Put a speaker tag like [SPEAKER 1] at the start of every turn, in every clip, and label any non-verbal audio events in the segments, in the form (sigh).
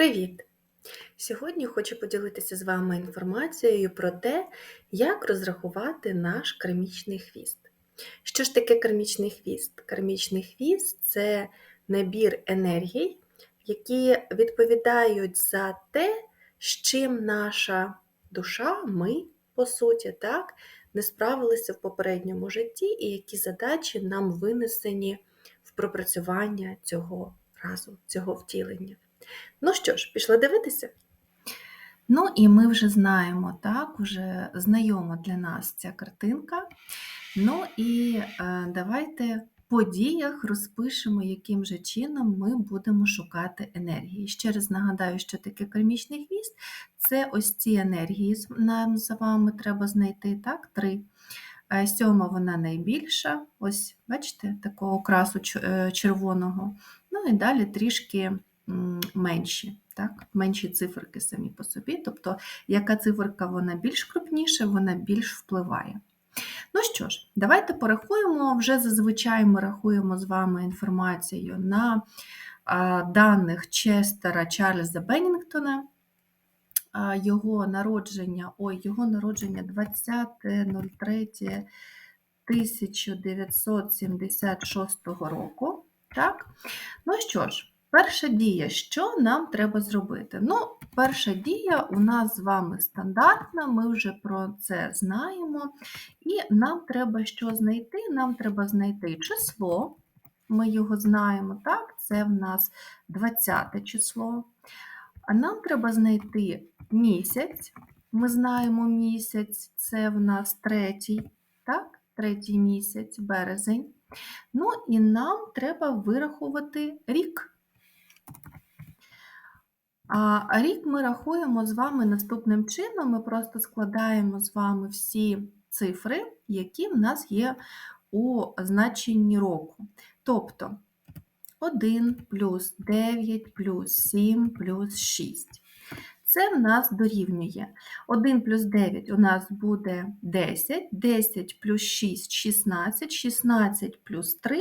[SPEAKER 1] Привіт! Сьогодні хочу поділитися з вами інформацією про те, як розрахувати наш кармічний хвіст. Що ж таке кармічний хвіст? Кармічний хвіст це набір енергій, які відповідають за те, з чим наша душа, ми, по суті, так, не справилися в попередньому житті, і які задачі нам винесені в пропрацювання цього разу, цього втілення. Ну що ж, пішли дивитися?
[SPEAKER 2] Ну і ми вже знаємо, так, вже знайома для нас ця картинка. Ну і е, давайте по діях розпишемо, яким же чином ми будемо шукати енергії. Ще раз нагадаю, що таке кармічний хвіст це ось ці енергії, нам з вами треба знайти, так, три. Е, Сьома вона найбільша, ось, бачите, такого красу е, червоного. Ну і далі трішки менші, так? менші циферки самі по собі. Тобто, яка циферка вона більш крупніша, вона більш впливає. Ну що ж, давайте порахуємо. Вже зазвичай ми рахуємо з вами інформацію на даних Честера Чарльза Беннінгтона. Його народження, ой, його народження 20.03.1976 року. Так? Ну що ж, Перша дія, що нам треба зробити? Ну, перша дія у нас з вами стандартна, ми вже про це знаємо. І нам треба що знайти? Нам треба знайти число, ми його знаємо, так? Це в нас 20 число. А нам треба знайти місяць. Ми знаємо місяць, це в нас третій, так? третій місяць, березень. Ну і нам треба вирахувати рік. А рік ми рахуємо з вами наступним чином. Ми просто складаємо з вами всі цифри, які в нас є у значенні року. Тобто 1 плюс 9 плюс 7 плюс 6. Це в нас дорівнює 1 плюс 9 у нас буде 10, 10 плюс 6 16, 16 плюс 3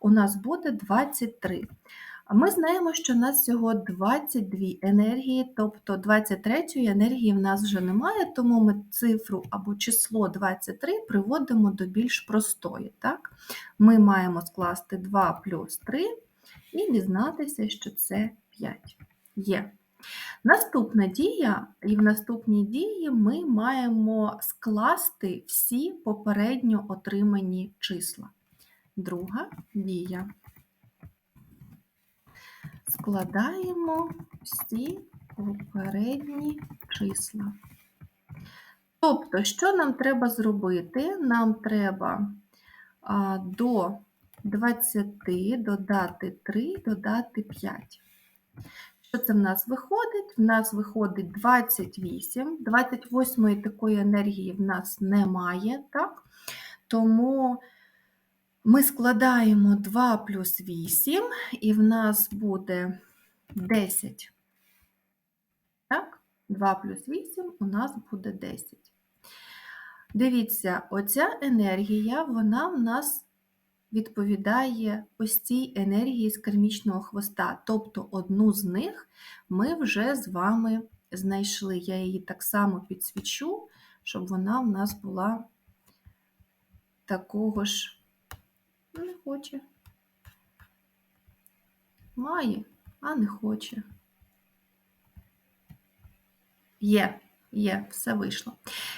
[SPEAKER 2] у нас буде 23. Ми знаємо, що у нас всього 22 енергії, тобто 23 енергії в нас вже немає, тому ми цифру або число 23 приводимо до більш простої. Так? Ми маємо скласти 2 плюс 3 і дізнатися, що це 5 є. Наступна дія, і в наступній дії ми маємо скласти всі попередньо отримані числа. Друга дія складаємо всі попередні числа. Тобто, що нам треба зробити? Нам треба до 20 додати 3, додати 5. Що це в нас виходить? В нас виходить 28. 28 такої енергії в нас немає, так? Тому ми складаємо 2 плюс 8, і в нас буде 10. Так, 2 плюс 8 у нас буде 10. Дивіться, оця енергія, вона в нас відповідає ось цій енергії з кармічного хвоста. Тобто одну з них ми вже з вами знайшли. Я її так само підсвічу, щоб вона в нас була такого ж не хоче. Має, а не хоче. Є, є, все вийшло.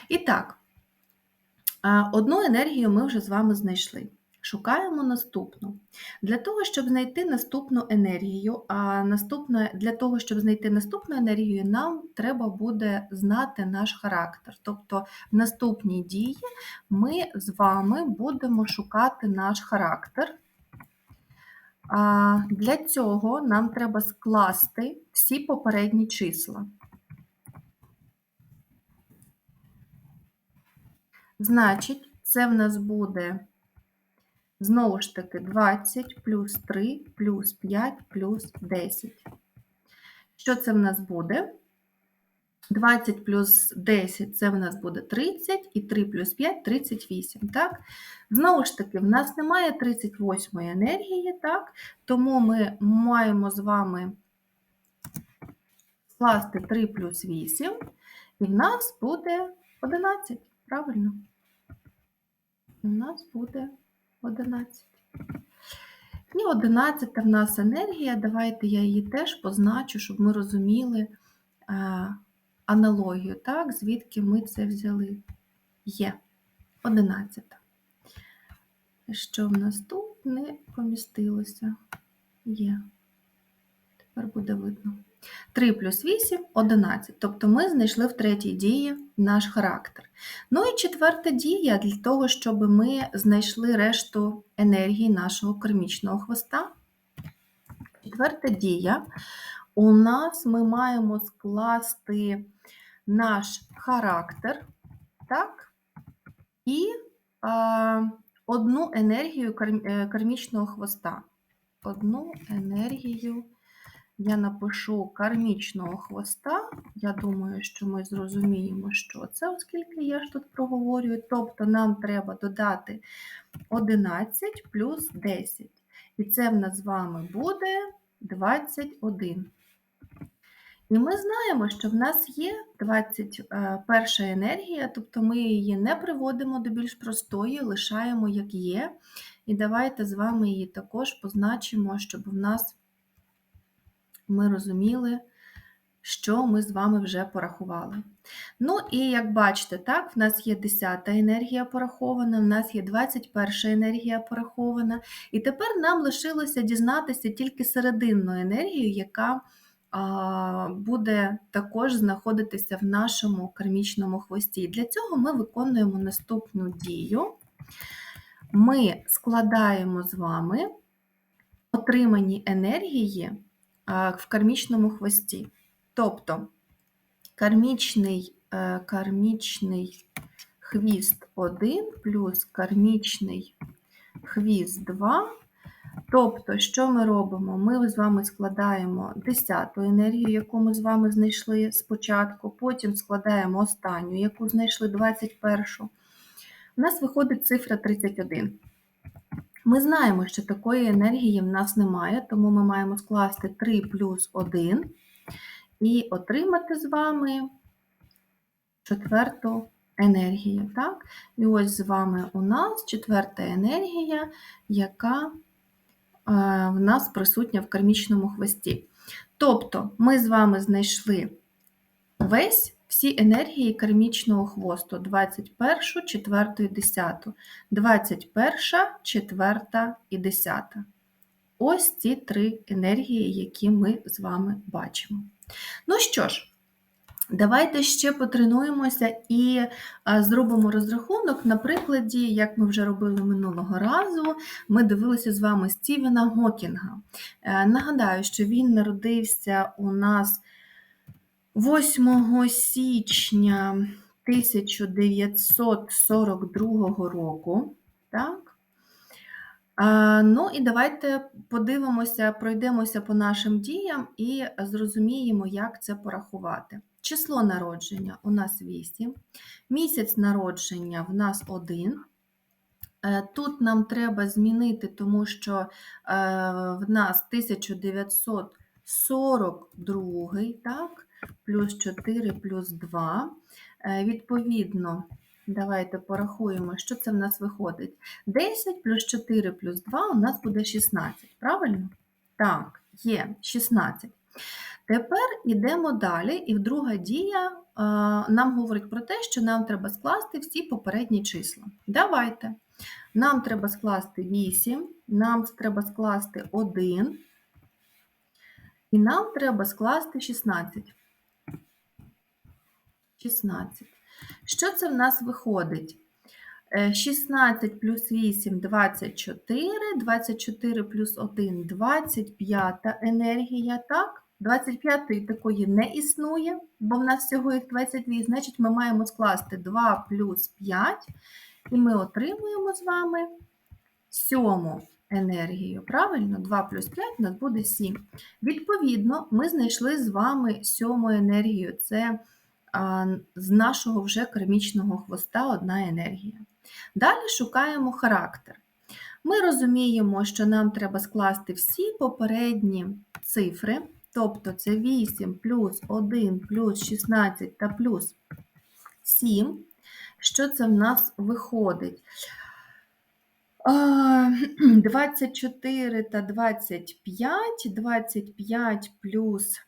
[SPEAKER 2] І так, одну енергію ми вже з вами знайшли. Шукаємо наступну. Для того, щоб знайти наступну енергію, а наступна, для того, щоб знайти наступну енергію, нам треба буде знати наш характер. Тобто в наступній дії ми з вами будемо шукати наш характер. А Для цього нам треба скласти всі попередні числа. Значить, це в нас буде Знову ж таки, 20 плюс 3 плюс 5 плюс 10. Що це в нас буде? 20 плюс 10 це в нас буде 30, і 3 плюс 5 38. так? Знову ж таки, в нас немає 38 енергії, так? тому ми маємо з вами скласти 3 плюс 8, і в нас буде 11. Правильно? У нас буде 11. І 11 в нас енергія. Давайте я її теж позначу, щоб ми розуміли е, аналогію, так, звідки ми це взяли. Є 11. Що в нас тут не помістилося? Є. Тепер буде видно. 3 плюс 8 – 11. Тобто ми знайшли в третій дії наш характер. Ну і четверта дія для того, щоб ми знайшли решту енергії нашого кармічного хвоста. Четверта дія. У нас ми маємо скласти наш характер, так? І а, одну енергію е, кармічного хвоста. Одну енергію я напишу кармічного хвоста. Я думаю, що ми зрозуміємо, що це, оскільки я ж тут проговорюю. Тобто нам треба додати 11 плюс 10. І це в нас з вами буде 21. І ми знаємо, що в нас є 21 енергія, тобто ми її не приводимо до більш простої, лишаємо як є. І давайте з вами її також позначимо, щоб в нас ми розуміли, що ми з вами вже порахували. Ну і як бачите, так, в нас є 10 енергія порахована, в нас є 21 енергія порахована. І тепер нам лишилося дізнатися тільки серединну енергію, яка буде також знаходитися в нашому кармічному хвості. Для цього ми виконуємо наступну дію. Ми складаємо з вами отримані енергії в кармічному хвості. Тобто кармічний, е, кармічний хвіст 1 плюс кармічний хвіст 2. Тобто, що ми робимо? Ми з вами складаємо 10-ту енергію, яку ми з вами знайшли спочатку, потім складаємо останню, яку знайшли 21. У нас виходить цифра 31. Ми знаємо, що такої енергії в нас немає, тому ми маємо скласти 3 плюс 1 і отримати з вами четверту енергію. Так? І ось з вами у нас четверта енергія, яка е, в нас присутня в кармічному хвості. Тобто ми з вами знайшли весь всі енергії кармічного хвосту 21, 4 і 10. 21, 4 і 10. Ось ці три енергії, які ми з вами бачимо. Ну що ж, давайте ще потренуємося і зробимо розрахунок на прикладі, як ми вже робили минулого разу. Ми дивилися з вами Стівена Гокінга. Е, Нагадаю, що він народився у нас 8 січня 1942 року. Так? Ну і давайте подивимося, пройдемося по нашим діям і зрозуміємо, як це порахувати. Число народження у нас 8, місяць народження в нас 1. Е, Тут нам треба змінити, тому що е, в нас 1942, так, плюс 4 плюс 2. Е, Відповідно, давайте порахуємо, що це в нас виходить. 10 плюс 4 плюс 2 у нас буде 16, правильно? Так, є 16. Тепер йдемо далі, і друга дія е, нам говорить про те, що нам треба скласти всі попередні числа. Давайте. Нам треба скласти 8, нам треба скласти 1, і нам треба скласти 16. 16. Що це в нас виходить? Е, 16 плюс 8 – 24, 24 плюс 1 – 25 енергія, так? 25 такої не існує, бо в нас всього їх 22, значить ми маємо скласти 2 плюс 5, і ми отримуємо з вами сьому енергію. Правильно? 2 плюс 5 у нас буде 7. Відповідно, ми знайшли з вами сьому енергію. Це з нашого вже кармічного хвоста одна енергія. Далі шукаємо характер. Ми розуміємо, що нам треба скласти всі попередні цифри, тобто це 8 плюс 1 плюс 16 та плюс 7. Що це в нас виходить? 24 (clears throat) та 25, 25 плюс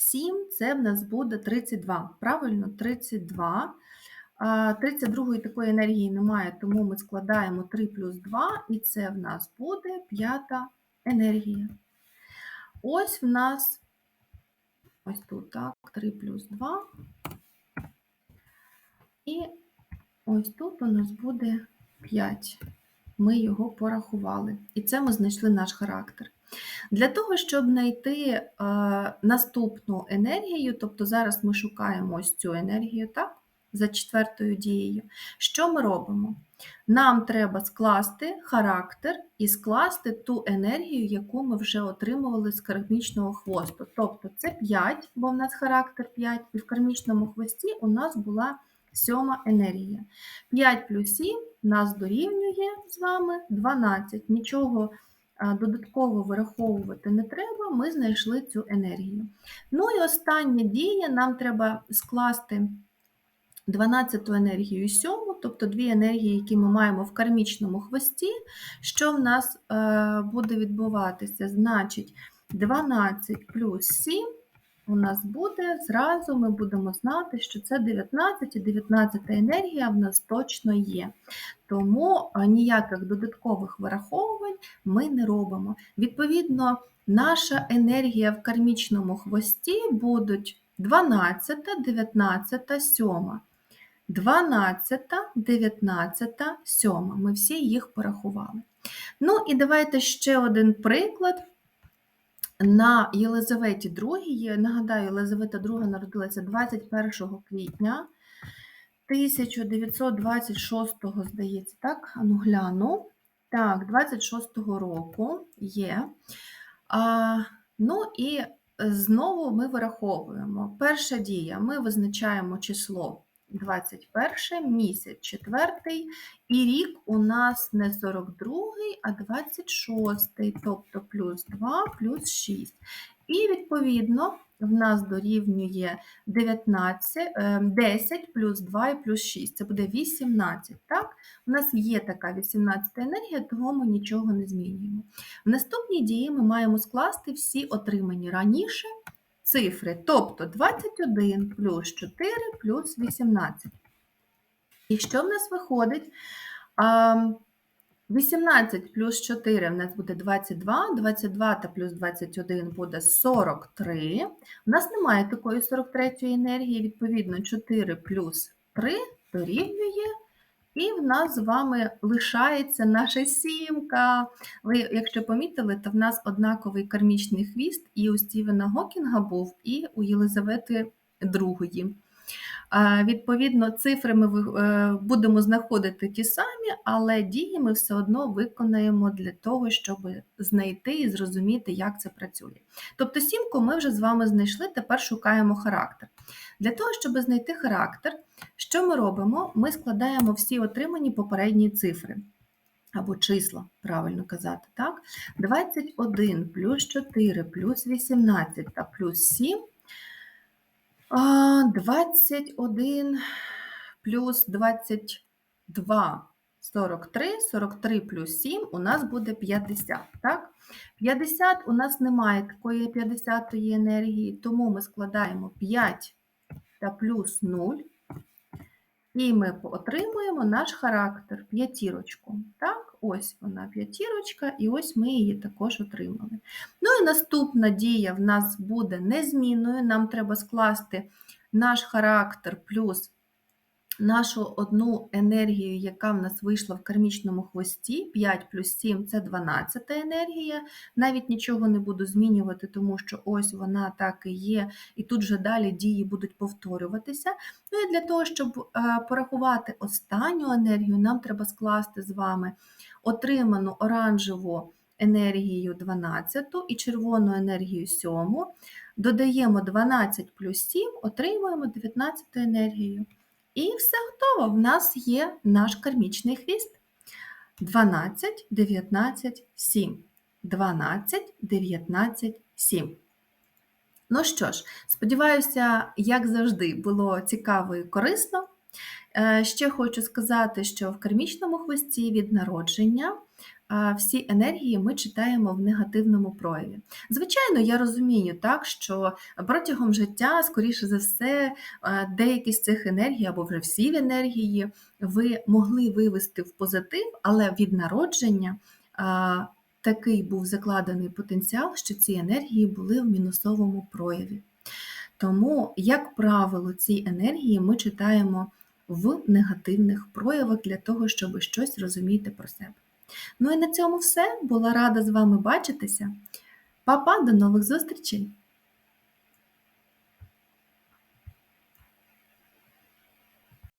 [SPEAKER 2] 7 це в нас буде 32. Правильно, 32. А, 32 такої енергії немає, тому ми складаємо 3 плюс 2, і це в нас буде п'ята енергія. Ось в нас ось тут, так, 3 плюс 2. І ось тут у нас буде 5. Ми його порахували. І це ми знайшли наш характер. Для того, щоб знайти е, наступну енергію, тобто зараз ми шукаємо ось цю енергію, так, за четвертою дією, що ми робимо? Нам треба скласти характер і скласти ту енергію, яку ми вже отримували з кармічного хвосту. Тобто це 5, бо в нас характер 5, і в кармічному хвості у нас була сьома енергія. 5 плюс 7 нас дорівнює з вами 12. Нічого додатково вираховувати не треба, ми знайшли цю енергію. Ну і остання дія, нам треба скласти 12-ту енергію і 7, тобто дві енергії, які ми маємо в кармічному хвості. Що в нас е, буде відбуватися? Значить, 12 плюс 7 у нас буде, зразу ми будемо знати, що це 19, і 19 енергія в нас точно є. Тому ніяких додаткових вираховувань ми не робимо. Відповідно, наша енергія в кармічному хвості будуть 12, 19, 7. 12, 19, 7. Ми всі їх порахували. Ну і давайте ще один приклад. На Єлизаветі II, нагадаю, Єлизавета II народилася 21 квітня 1926, здається, так, ану гляну. Так, 26-го року є. А, ну і знову ми вираховуємо. Перша дія: ми визначаємо число 21, місяць 4, і рік у нас не 42, а 26, тобто плюс 2, плюс 6. І відповідно в нас дорівнює 19, е, 10 плюс 2 і плюс 6. Це буде 18. Так? У нас є така 18 енергія, тому ми нічого не змінюємо. В наступній дії ми маємо скласти всі отримані раніше цифри, тобто 21 плюс 4 плюс 18. І що в нас виходить? 18 плюс 4 в нас буде 22, 22 та плюс 21 буде 43. У нас немає такої 43 енергії, відповідно, 4 плюс 3 дорівнює. І в нас з вами лишається наша сімка. Ви, якщо помітили, то в нас однаковий кармічний хвіст і у Стівена Гокінга був, і у Єлизавети II. Відповідно, цифри ми е, будемо знаходити ті самі, але дії ми все одно виконаємо для того, щоб знайти і зрозуміти, як це працює. Тобто сімку ми вже з вами знайшли, тепер шукаємо характер. Для того, щоб знайти характер, що ми робимо? Ми складаємо всі отримані попередні цифри. Або числа, правильно казати, так? 21 плюс 4 плюс 18 та плюс 7 а, 21 плюс 22, 43, 43 плюс 7 у нас буде 50, так? 50 у нас немає такої 50-ї енергії, тому ми складаємо 5 та плюс 0, і ми отримуємо наш характер, п'ятірочку. Так, ось вона п'ятірочка, і ось ми її також отримали. Ну і наступна дія в нас буде незмінною. Нам треба скласти наш характер плюс нашу одну енергію, яка в нас вийшла в кармічному хвості. 5 плюс 7 це 12 енергія. Навіть нічого не буду змінювати, тому що ось вона так і є, і тут вже далі дії будуть повторюватися. Ну і для того, щоб е, порахувати останню енергію, нам треба скласти з вами отриману оранжеву енергію 12 і червону енергію 7. Додаємо 12 плюс 7, отримуємо 19 енергію. І все готово. В нас є наш кармічний хвіст. 12, 19, 7. 12, 19, 7. Ну що ж, сподіваюся, як завжди, було цікаво і корисно. Е, Ще хочу сказати, що в кармічному хвості від народження всі енергії ми читаємо в негативному прояві. Звичайно, я розумію так, що протягом життя, скоріше за все, е, деякі з цих енергій або вже всі енергії ви могли вивести в позитив, але від народження такий був закладений потенціал, що ці енергії були в мінусовому прояві. Тому, як правило, ці енергії ми читаємо в негативних проявах для того, щоб щось розуміти про себе. Ну і на цьому все. Була рада з вами бачитися. Па-па, до нових зустрічей!